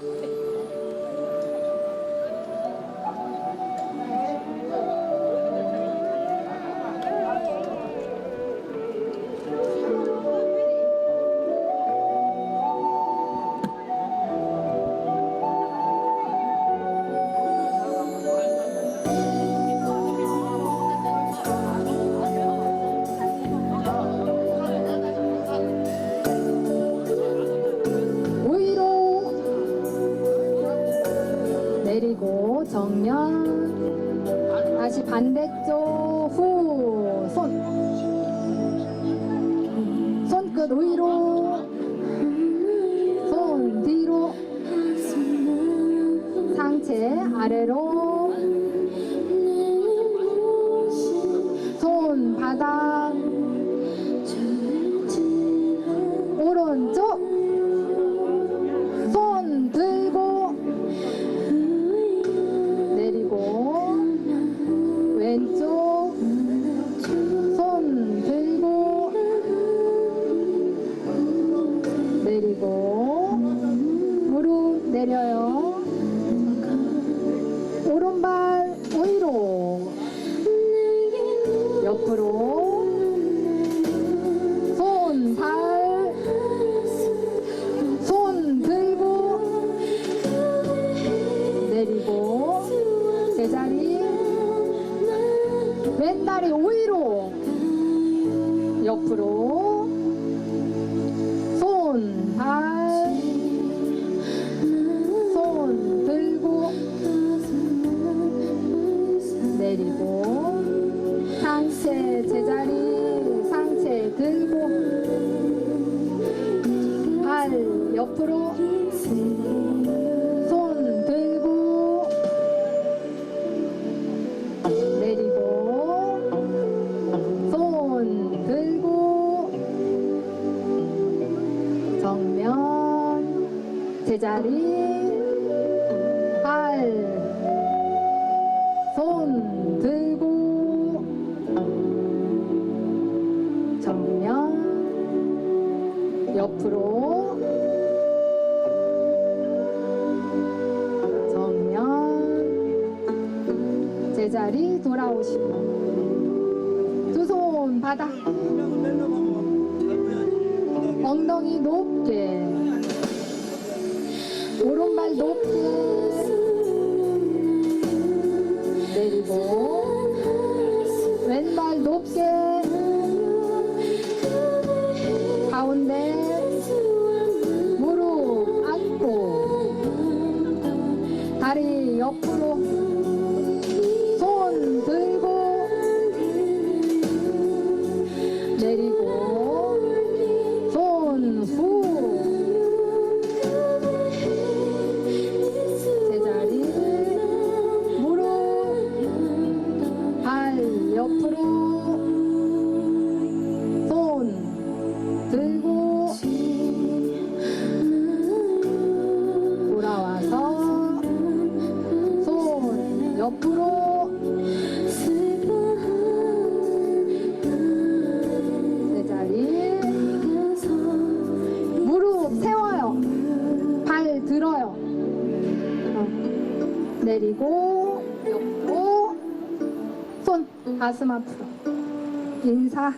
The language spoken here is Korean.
위 정면. 다시 반대쪽. 후 손. 손끝 위로. 손 뒤로. 상체 아래로. 손 바닥 내려요. 오른발 위로. 옆으로. 손, 발, 손 들고 내리고 제자리. 왼다리 위로. 옆으로 내리고 상체 제자리 상체 들고 발 옆으로 손 들고 내리고 손 들고 정면 제자리 옆으로. 정면. 제자리 돌아오시고. 두 손 바닥. 엉덩이 높게. 오른발 높게. 내리고. 왼발 높게. 가운데 다리 옆 옆으로 제자리 무릎 세워요. 발 들어요. 어. 내리고 옆으로 손 가슴 앞으로 인사